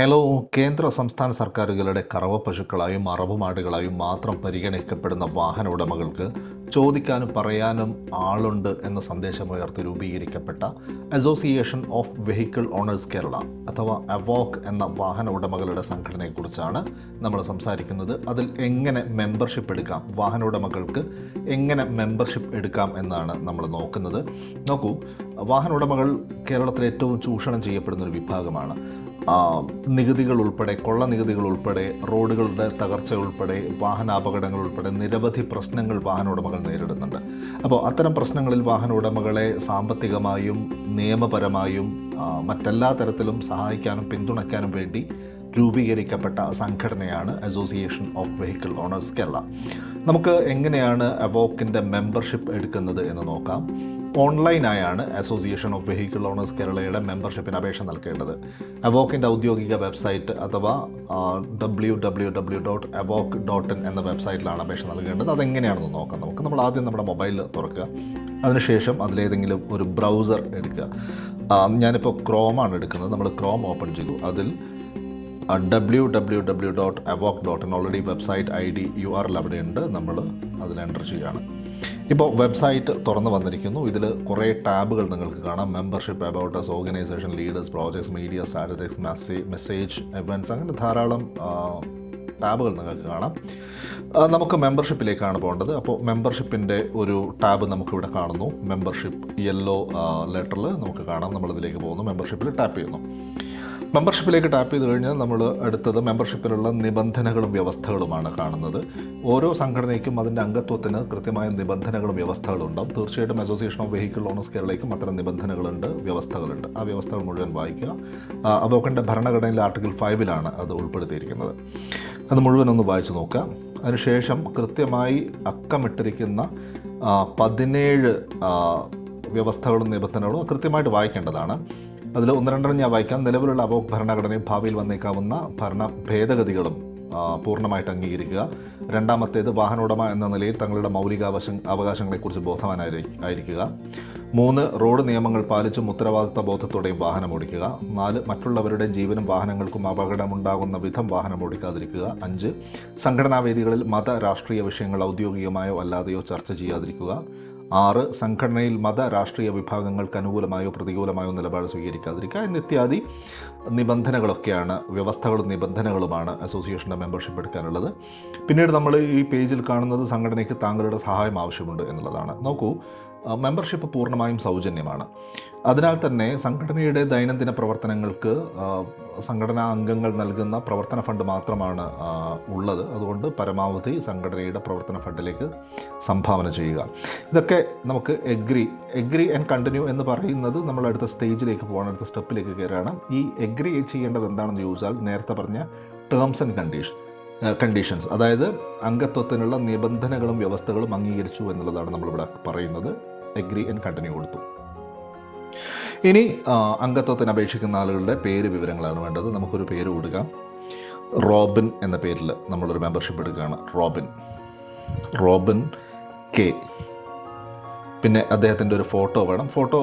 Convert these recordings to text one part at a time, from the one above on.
Hello കേന്ദ്ര സംസ്ഥാന സർക്കാരുകളുടെ കറവ പശുക്കളായും അറവുമാടുകളായും മാത്രം പരിഗണിക്കപ്പെടുന്ന വാഹന ഉടമകൾക്ക് ചോദിക്കാനും പറയാനും ആളുണ്ട് എന്ന സന്ദേശമുയർത്തി രൂപീകരിക്കപ്പെട്ട association of vehicle owners Kerala അഥവാ അവോക്ക് എന്ന വാഹന ഉടമകളുടെ സംഘടനയെക്കുറിച്ചാണ് നമ്മൾ സംസാരിക്കുന്നത്. അതിൽ എങ്ങനെ മെമ്പർഷിപ്പ് എടുക്കാം വാഹന ഉടമകൾക്ക് എങ്ങനെ മെമ്പർഷിപ്പ് എടുക്കാം എന്നാണ് നമ്മൾ നോക്കുന്നത്. നോക്കൂ വാഹന ഉടമകൾ കേരളത്തിൽ ഏറ്റവും ചൂഷണം ചെയ്യപ്പെടുന്ന ഒരു വിഭാഗമാണ്. നികുതികൾ ഉൾപ്പെടെ കൊള്ള നികുതികൾ ഉൾപ്പെടെ റോഡുകളുടെ തകർച്ച ഉൾപ്പെടെ വാഹനാപകടങ്ങൾ ഉൾപ്പെടെ നിരവധി പ്രശ്നങ്ങൾ വാഹന ഉടമകൾ നേരിടുന്നുണ്ട്. അപ്പോൾ അത്തരം പ്രശ്നങ്ങളിൽ വാഹന ഉടമകളെ സാമ്പത്തികമായും നിയമപരമായും മറ്റെല്ലാ തരത്തിലും സഹായിക്കാനും പിന്തുണയ്ക്കാനും വേണ്ടി രൂപീകരിക്കപ്പെട്ട സംഘടനയാണ് association of vehicle owners Kerala നമുക്ക് എങ്ങനെയാണ് അവോക്കിന്റെ മെമ്പർഷിപ്പ് എടുക്കുന്നത് എന്ന് നോക്കാം. ഓൺലൈനായാണ് അസോസിയേഷൻ ഓഫ് വെഹിക്കിൾ ഓണേഴ്സ് കേരളയുടെ മെമ്പർഷിപ്പിന് അപേക്ഷ നൽകേണ്ടത്. അവോക്കിന്റെ ഔദ്യോഗിക വെബ്സൈറ്റ് അഥവാ W W W dot AVOK dot in എന്ന വെബ്സൈറ്റിലാണ് അപേക്ഷ നൽകേണ്ടത്. അതെങ്ങനെയാണെന്ന് നോക്കാം നമുക്ക്. നമ്മൾ ആദ്യം നമ്മുടെ മൊബൈൽ തുറക്കുക. അതിനുശേഷം അതിലേതെങ്കിലും ഒരു ബ്രൗസർ എടുക്കുക. ഞാനിപ്പോൾ ക്രോമാണ് എടുക്കുന്നത്. നമ്മൾ ക്രോം ഓപ്പൺ ചെയ്തു. അതിൽ W W W dot AVOK dot in already website I D U R L അവിടെ ഉണ്ട് നമ്മൾ അതിൽ എന്റർ ചെയ്യുകയാണ്. ഇപ്പോൾ വെബ്സൈറ്റ് തുറന്നു വന്നിരിക്കുന്നു. ഇതിൽ കുറേ ടാബുകൾ നിങ്ങൾക്ക് കാണാം. Membership about us organisation leaders projects media strategics message message events അങ്ങനെ ധാരാളം ടാബുകൾ നിങ്ങൾക്ക് കാണാം. നമുക്ക് മെമ്പർഷിപ്പിലേക്കാണ് പോകേണ്ടത്. അപ്പോൾ മെമ്പർഷിപ്പിന്റെ ഒരു ടാബ് നമുക്കിവിടെ കാണുന്നു. മെമ്പർഷിപ്പ് യെല്ലോ ലെറ്ററിൽ നമുക്ക് കാണാം. നമ്മളിതിലേക്ക് പോകുന്നു. മെമ്പർഷിപ്പിൽ ടാപ്പ് ചെയ്യുന്നു. മെമ്പർഷിപ്പിലേക്ക് ടാപ്പ് ചെയ്ത് കഴിഞ്ഞാൽ നമ്മൾ അടുത്തത് മെമ്പർഷിപ്പിലുള്ള നിബന്ധനകളും വ്യവസ്ഥകളുമാണ് കാണുന്നത്. ഓരോ സംഘടനയ്ക്കും അതിന്റെ അംഗത്വത്തിന് കൃത്യമായ നിബന്ധനകളും വ്യവസ്ഥകളും ഉണ്ടാവും തീർച്ചയായിട്ടും അസോസിയേഷൻ ഓഫ് വെഹിക്കിൾ ഓണേഴ്സ് കേരളയ്ക്കും അത്തരം നിബന്ധനകളുണ്ട് വ്യവസ്ഥകളുണ്ട്. ആ വ്യവസ്ഥകൾ മുഴുവൻ വായിക്കുക. ആ, ഭരണഘടനയിലെ ആർട്ടിക്കിൾ ഫൈവിലാണ് അത് ഉൾപ്പെടുത്തിയിരിക്കുന്നത്. അത് മുഴുവൻ ഒന്ന് വായിച്ചു നോക്കുക. അതിനുശേഷം കൃത്യമായി അക്കമിട്ടിരിക്കുന്ന പതിനേഴ് വ്യവസ്ഥകളും നിബന്ധനകളും കൃത്യമായിട്ട് വായിക്കേണ്ടതാണ്. അതിൽ ഒന്ന് രണ്ടെണ്ണം ഞാൻ വായിക്കാം. നിലവിലുള്ള അവോക് ഭരണഘടനയും ഭാവിയിൽ വന്നേക്കാവുന്ന ഭരണ ഭേദഗതികളും പൂർണമായിട്ട് അംഗീകരിക്കുക. രണ്ടാമത്തേത് വാഹനോടമ എന്ന നിലയിൽ തങ്ങളുടെ മൗലികാവശ അവകാശങ്ങളെക്കുറിച്ച് ബോധവാനായി ആയിരിക്കുക. മൂന്ന് റോഡ് നിയമങ്ങൾ പാലിച്ചും ഉത്തരവാദിത്ത ബോധത്തോടെയും വാഹനം ഓടിക്കുക. നാല് മറ്റുള്ളവരുടെ ജീവനും വാഹനങ്ങൾക്കും അപകടമുണ്ടാകുന്ന വിധം വാഹനം ഓടിക്കാതിരിക്കുക. അഞ്ച് സംഘടനാ വേദികളിൽ മത രാഷ്ട്രീയ വിഷയങ്ങൾ ഔദ്യോഗികമായോ അല്ലാതെയോ ചർച്ച ചെയ്യാതിരിക്കുക. ആറ് സംഘടനയിൽ മത രാഷ്ട്രീയ വിഭാഗങ്ങൾക്ക് അനുകൂലമായോ പ്രതികൂലമായോ നിലപാട് സ്വീകരിക്കാതിരിക്കുക എന്നിത്യാദി നിബന്ധനകളൊക്കെയാണ് വ്യവസ്ഥകളും നിബന്ധനകളുമാണ് അസോസിയേഷന്റെ മെമ്പർഷിപ്പ് എടുക്കാനുള്ളത്. പിന്നീട് നമ്മൾ ഈ പേജിൽ കാണുന്നത് സംഘടനയ്ക്ക് താങ്കളുടെ സഹായം ആവശ്യമുണ്ട് എന്നുള്ളതാണ്. നോക്കൂ മെമ്പർഷിപ്പ് പൂർണമായും സൗജന്യമാണ്. അതിനാൽ തന്നെ സംഘടനയുടെ ദൈനംദിന പ്രവർത്തനങ്ങൾക്ക് സംഘടനാ അംഗങ്ങൾ നൽകുന്ന പ്രവർത്തന ഫണ്ട് മാത്രമാണ് ഉള്ളത്. അതുകൊണ്ട് പരമാവധി സംഘടനയുടെ പ്രവർത്തന ഫണ്ടിലേക്ക് സംഭാവന ചെയ്യുക. ഇതൊക്കെ നമുക്ക് എഗ്രി എഗ്രി ആൻഡ് കണ്ടിന്യൂ എന്ന് പറയുന്നത് നമ്മൾ അടുത്ത സ്റ്റേജിലേക്ക് പോകണം അടുത്ത സ്റ്റെപ്പിലേക്ക് കയറുകയാണ്. ഈ എഗ്രി ചെയ്യേണ്ടത് എന്താണെന്ന് ചോദിച്ചാൽ നേരത്തെ പറഞ്ഞ ടേംസ് ആൻഡ് കണ്ടീഷൻ കണ്ടീഷൻസ് അതായത് അംഗത്വത്തിനുള്ള നിബന്ധനകളും വ്യവസ്ഥകളും അംഗീകരിച്ചു എന്നുള്ളതാണ് നമ്മളിവിടെ പറയുന്നത്. എഗ്രി ആൻഡ് കണ്ടിന്യൂ കൊടുത്തു. ഇനി അംഗത്വത്തിന് അപേക്ഷിക്കുന്ന ആളുകളുടെ പേര് വിവരങ്ങളാണ് വേണ്ടത്. നമുക്കൊരു പേര് കൊടുക്കാം. റോബിൻ എന്ന പേരിൽ നമ്മളൊരു മെമ്പർഷിപ്പ് എടുക്കുകയാണ്. റോബിൻ. Robin K. പിന്നെ അദ്ദേഹത്തിന്റെ ഒരു ഫോട്ടോ വേണം. ഫോട്ടോ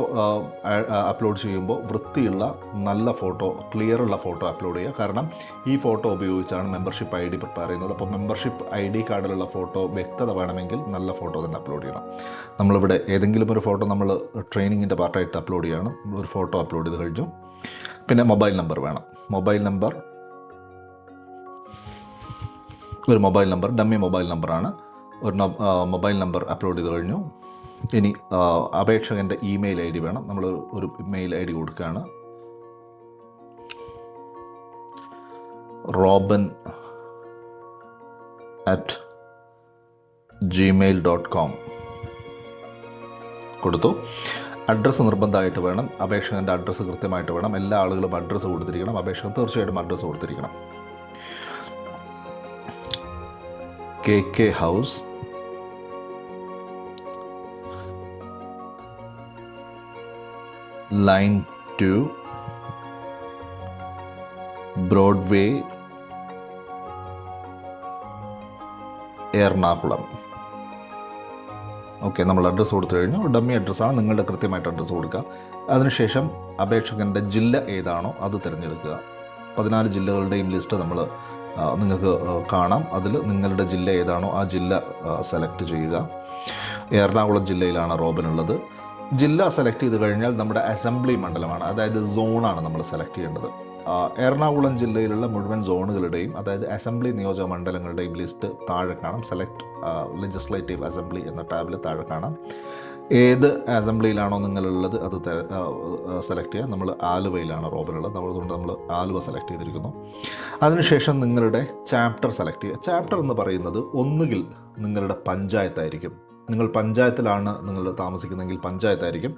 അപ്ലോഡ് ചെയ്യുമ്പോൾ വൃത്തിയുള്ള നല്ല ഫോട്ടോ ക്ലിയർ ഉള്ള ഫോട്ടോ അപ്ലോഡ് ചെയ്യുക. കാരണം ഈ ഫോട്ടോ ഉപയോഗിച്ചാണ് മെമ്പർഷിപ്പ് ഐ ഡി പ്രിപ്പയർ ചെയ്യുന്നത്. അപ്പോൾ മെമ്പർഷിപ്പ് ഐ ഡി കാർഡിലുള്ള ഫോട്ടോ വ്യക്തത വേണമെങ്കിൽ നല്ല ഫോട്ടോ തന്നെ അപ്ലോഡ് ചെയ്യണം. നമ്മളിവിടെ ഏതെങ്കിലും ഒരു ഫോട്ടോ നമ്മൾ ട്രെയിനിങ്ങിന്റെ പാർട്ടായിട്ട് അപ്ലോഡ് ചെയ്യണം ഒരു ഫോട്ടോ അപ്ലോഡ് ചെയ്ത് കഴിഞ്ഞു. പിന്നെ മൊബൈൽ നമ്പർ വേണം. മൊബൈൽ നമ്പർ ഒരു മൊബൈൽ നമ്പർ ഡമ്മി മൊബൈൽ നമ്പറാണ്. ഒരു മൊബൈൽ നമ്പർ അപ്ലോഡ് ചെയ്ത് കഴിഞ്ഞു. ഇനി അപേക്ഷകന്റെ ഇമെയിൽ ഐ ഡി വേണം. നമ്മൾ ഒരു മെയിൽ ഐ ഡി കൊടുക്കുകയാണ് Robin at Gmail dot com കൊടുത്തു. അഡ്രസ്സ് നിർബന്ധമായിട്ട് വേണം. അപേക്ഷകന്റെ അഡ്രസ്സ് കൃത്യമായിട്ട് വേണം. എല്ലാ ആളുകളും അഡ്രസ്സ് കൊടുത്തിരിക്കണം. അപേക്ഷകൻ തീർച്ചയായിട്ടും address കൊടുത്തിരിക്കണം. K K house line two Broadway Ernakulam okay നമ്മൾ അഡ്രസ്സ് കൊടുത്തു കഴിഞ്ഞു. ഡമ്മി അഡ്രസ്സാണ് നിങ്ങളുടെ കൃത്യമായിട്ട് അഡ്രസ്സ് കൊടുക്കുക. അതിനുശേഷം അപേക്ഷകന്റെ ജില്ല ഏതാണോ അത് തിരഞ്ഞെടുക്കുക. പതിനാല് ജില്ലകളുടെയും ലിസ്റ്റ് നമ്മൾ നിങ്ങൾക്ക് കാണാം. അതിൽ നിങ്ങളുടെ ജില്ല ഏതാണോ ആ ജില്ല സെലക്ട് ചെയ്യുക. എറണാകുളം ജില്ലയിലാണ് റോബിൻ ഉള്ളത്. ജില്ല സെലക്ട് ചെയ്ത് കഴിഞ്ഞാൽ നമ്മുടെ അസംബ്ലി മണ്ഡലമാണ്. അതായത് സോണാണ് നമ്മൾ സെലക്ട് ചെയ്യേണ്ടത്. എറണാകുളം ജില്ലയിലുള്ള മുഴുവൻ സോണുകളുടെയും അതായത് അസംബ്ലി നിയോജക മണ്ഡലങ്ങളുടെയും ലിസ്റ്റ് താഴെ കാണാം. സെലക്ട് ലെജിസ്ലേറ്റീവ് അസംബ്ലി എന്ന ടാബിൽ താഴെ കാണാം. ഏത് അസംബ്ലിയിലാണോ നിങ്ങളുള്ളത് അത് സെലക്ട് ചെയ്യുക. നമ്മൾ ആലുവയിലാണ് റോബിലുള്ളത് നമ്മൾ അതുകൊണ്ട് നമ്മൾ ആലുവ സെലക്ട് ചെയ്തിരിക്കുന്നു. അതിനുശേഷം നിങ്ങളുടെ ചാപ്റ്റർ സെലക്ട് ചെയ്യുക. ചാപ്റ്റർ എന്ന് പറയുന്നത് ഒന്നുകിൽ നിങ്ങളുടെ പഞ്ചായത്തായിരിക്കും. നിങ്ങൾ പഞ്ചായത്തിലാണ് നിങ്ങൾ താമസിക്കുന്നതെങ്കിൽ പഞ്ചായത്തായിരിക്കും.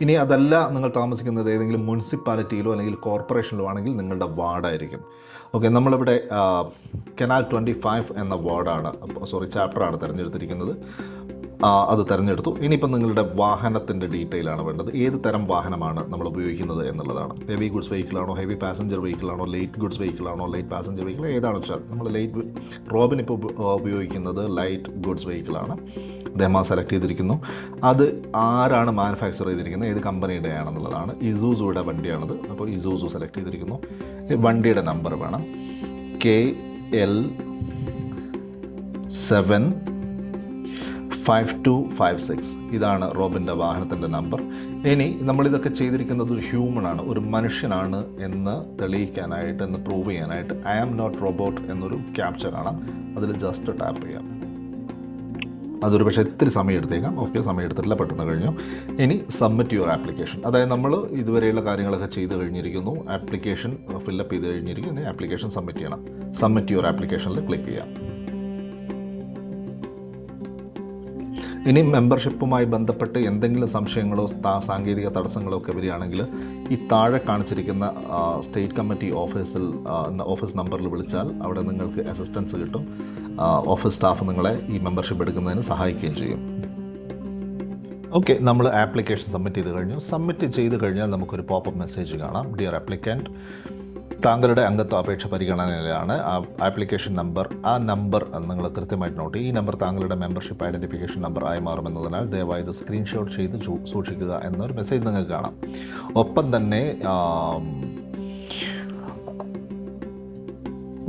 ഇനി അതല്ല നിങ്ങൾ താമസിക്കുന്നത് ഏതെങ്കിലും മുനിസിപ്പാലിറ്റിയിലോ അല്ലെങ്കിൽ കോർപ്പറേഷനിലോ ആണെങ്കിൽ നിങ്ങളുടെ വാർഡായിരിക്കും. ഓക്കെ നമ്മളിവിടെ കനാൽ ട്വന്റി ഫൈവ് എന്ന വാർഡാണ് സോറി ചാപ്റ്ററാണ് തിരഞ്ഞെടുത്തിരിക്കുന്നത്. അത് തിരഞ്ഞെടുത്തു. ഇനിയിപ്പോൾ നിങ്ങളുടെ വാഹനത്തിന്റെ ഡീറ്റെയിൽ ആണ് വേണ്ടത്. ഏത് തരം വാഹനമാണ് നമ്മൾ ഉപയോഗിക്കുന്നത് എന്നുള്ളതാണ്. ഹെവി ഗുഡ്സ് വെഹിക്കിൾ ആണോ heavy passenger vehicle light goods vehicle light passenger vehicle ഏതാണെന്ന് വെച്ചാൽ നമ്മൾ ലൈറ്റ് റോബിൻ ഇപ്പോൾ ഉപയോഗിക്കുന്നത് ലൈറ്റ് ഗുഡ്സ് വെഹിക്കിൾ ആണ്. അദ്ദേഹം സെലക്ട് ചെയ്തിരിക്കുന്നു. അത് ആരാണ് മാനുഫാക്ചർ ചെയ്തിരിക്കുന്നത്? ഏത് കമ്പനിയുടെ ആണെന്നുള്ളതാണ് ഇസൂസുയുടെ വണ്ടിയാണത്. അപ്പോൾ ഇസൂസു സെലക്ട് ചെയ്തിരിക്കുന്നു. വണ്ടിയുടെ നമ്പർ വേണം. K L seven five two five six ഇതാണ് റോബിന്റെ വാഹനത്തിന്റെ നമ്പർ. ഇനി നമ്മളിതൊക്കെ ചെയ്തിരിക്കുന്നത് ഒരു ഹ്യൂമൺ ആണ് ഒരു മനുഷ്യനാണ് എന്ന് തെളിയിക്കാനായിട്ട് എന്ന് പ്രൂവ് ചെയ്യാനായിട്ട്. ഐ ആം നോട്ട് റോബോട്ട് എന്നൊരു ക്യാപ്ചർ കാണാം. അതിൽ ജസ്റ്റ് ടാപ്പ് ചെയ്യാം. അതൊരു പക്ഷേ ഇത്തിരി സമയം എടുത്തേക്കാം. ഓക്കെ സമയം എടുത്തിട്ടില്ല പെട്ടെന്ന് കഴിഞ്ഞു. ഇനി സബ്മിറ്റ് യുവർ ആപ്ലിക്കേഷൻ അതായത് നമ്മൾ ഇതുവരെയുള്ള കാര്യങ്ങളൊക്കെ ചെയ്ത് കഴിഞ്ഞിരിക്കുന്നു. ആപ്ലിക്കേഷൻ ഫില്ലപ്പ് ചെയ്ത് കഴിഞ്ഞിരിക്കുന്നു. ഇനി ആപ്ലിക്കേഷൻ സബ്മിറ്റ് ചെയ്യണം. സബ്മിറ്റ് യുവർ ആപ്ലിക്കേഷനിൽ ക്ലിക്ക് ചെയ്യാം. ഇനി മെമ്പർഷിപ്പുമായി ബന്ധപ്പെട്ട് എന്തെങ്കിലും സംശയങ്ങളോ സാങ്കേതിക തടസ്സങ്ങളോ ഒക്കെ വരികയാണെങ്കിൽ ഈ താഴെ കാണിച്ചിരിക്കുന്ന സ്റ്റേറ്റ് കമ്മിറ്റി ഓഫീസിൽ ഓഫീസ് നമ്പറിൽ വിളിച്ചാൽ അവിടെ നിങ്ങൾക്ക് അസിസ്റ്റൻസ് കിട്ടും. ഓഫീസ് സ്റ്റാഫ് നിങ്ങളെ ഈ മെമ്പർഷിപ്പ് എടുക്കുന്നതിന് സഹായിക്കുകയും ചെയ്യും. ഓക്കെ നമ്മൾ ആപ്ലിക്കേഷൻ സബ്മിറ്റ് ചെയ്ത് കഴിഞ്ഞു. സബ്മിറ്റ് ചെയ്ത് കഴിഞ്ഞാൽ നമുക്കൊരു പോപ്പപ്പ് മെസ്സേജ് കാണാം. ഡിയർ ആപ്ലിക്കന്റ് താങ്കളുടെ അംഗത്വ അപേക്ഷ പരിഗണനയിലാണ് ആ ആപ്ലിക്കേഷൻ നമ്പർ ആ നമ്പർ നിങ്ങൾ കൃത്യമായിട്ട് നോട്ട് ഈ നമ്പർ താങ്കളുടെ മെമ്പർഷിപ്പ് ഐഡന്റിഫിക്കേഷൻ നമ്പർ ആയി മാറുമെന്നതിനാൽ ദയവായി ഇത് സ്ക്രീൻഷോട്ട് ചെയ്ത് സൂക്ഷിക്കുക എന്നൊരു മെസ്സേജ് നിങ്ങൾക്ക് കാണാം. ഒപ്പം തന്നെ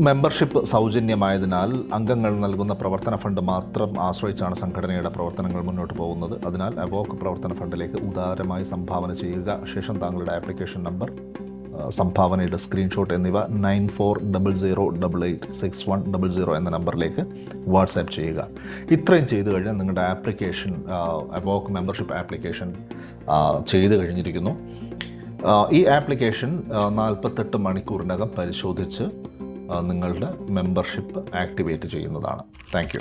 മെമ്പർഷിപ്പ് സൗജന്യമായതിനാൽ അംഗങ്ങൾ നൽകുന്ന പ്രവർത്തന ഫണ്ട് മാത്രം ആശ്രയിച്ചാണ് സംഘടനയുടെ പ്രവർത്തനങ്ങൾ മുന്നോട്ട് പോകുന്നത്. അതിനാൽ അവോക്ക് പ്രവർത്തന ഫണ്ടിലേക്ക് ഉദാരമായി സംഭാവന ചെയ്യുക. ശേഷം താങ്കളുടെ ആപ്ലിക്കേഷൻ നമ്പർ സംഭാവനയുടെ സ്ക്രീൻഷോട്ട് എന്നിവ nine four double zero double eight six one double zero എന്ന നമ്പറിലേക്ക് വാട്സാപ്പ് ചെയ്യുക. ഇത്രയും ചെയ്തു കഴിഞ്ഞാൽ നിങ്ങളുടെ ആപ്ലിക്കേഷൻ അവോക്ക് മെമ്പർഷിപ്പ് ആപ്ലിക്കേഷൻ ചെയ്തു കഴിഞ്ഞിരിക്കുന്നു. ഈ ആപ്ലിക്കേഷൻ നാൽപ്പത്തെട്ട് മണിക്കൂറിനകം പരിശോധിച്ച് നിങ്ങളുടെ മെമ്പർഷിപ്പ് ആക്ടിവേറ്റ് ചെയ്യുന്നതാണ്. താങ്ക്